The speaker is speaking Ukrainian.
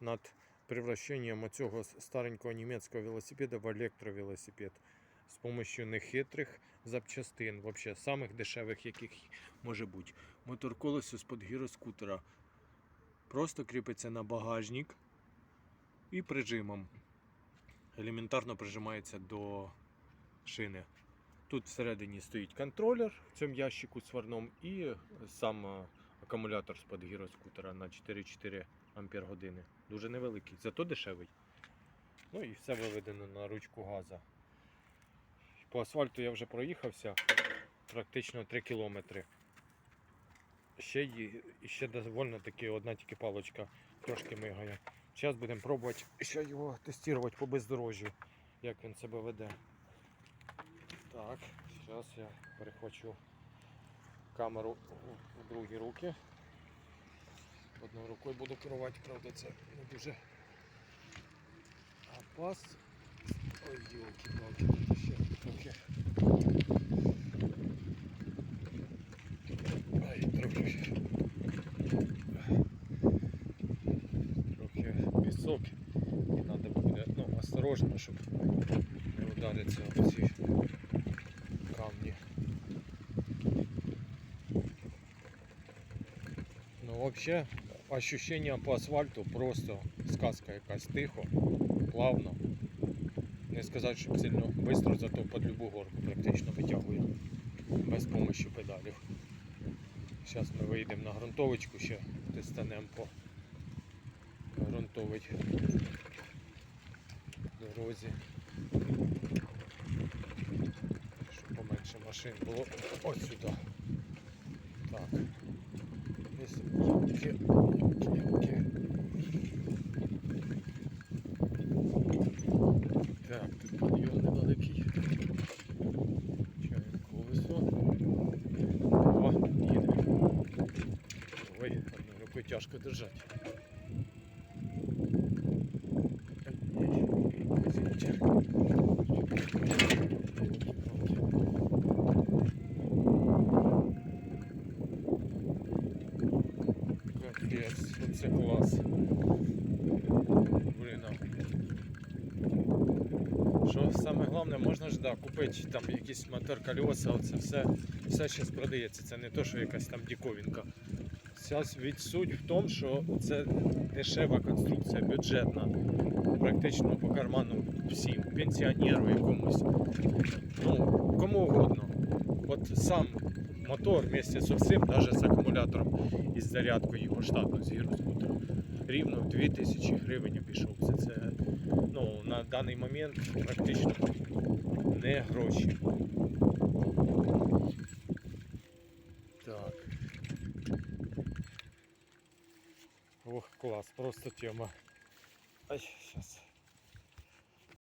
над превращенням цього старенького німецького велосипеда в електровелосипед з допомогою нехитрих запчастин, вообще самих дешевих, яких може бути. Мотор колесо з-под гіроскутера просто кріпиться на багажник і прижимом елементарно прижимається до шини. Тут всередині стоїть контролер в цьому ящику сварном і сам е, акумулятор з-под гіроскутера на 4,4 ампер години. Дуже невеликий, зато дешевий. Ну і все виведено на ручку газа. По асфальту я вже проїхався практично 3 кілометри. Ще, є- ще доволі таки одна тільки паличка трошки мигає. Зараз будемо пробувати ще його тестувати по бездорожжю, як він себе веде. Так, зараз я перехвачу камеру в- другі руки. Одною рукою буду керувати, правда, це не дуже опас. Ой, елки-палки, тут ще трохи. Ай, трохи. Трохи пісок. І треба буде ну, осторожно, щоб не ударитися об Вообще, ощущение по асфальту просто сказка якась тихо, плавно. Не сказати, щоб сильно швидко, зато під любу горку практично витягує. Без допомоги педалів. Зараз ми вийдемо на ґрунтовочку ще тестанемо по ґрунтовій дорозі. Щоб поменше машин було ось сюди. Так. Десь ямки, ямки, ямки. Так, тут підйом невеликий. Чаємо колесо. О, їде. Ой, одною рукою тяжко держати. Капець, оце клас. Блін, що саме головне, можна ж да, купити там якийсь мотор колеса, оце все, все зараз продається. Це не то, що якась там діковінка. Від суть в тому, що це дешева конструкція, бюджетна, практично по карману всім, пенсіонеру якомусь. Ну, кому угодно. От сам мотор вместе з усім, навіть з акумулятором і з зарядкою його штатно з. Рівно в 2000 гривень обійшовся. Це ну, на даний момент практично не гроші. Так. Ох, клас, просто тема. Ай, сейчас.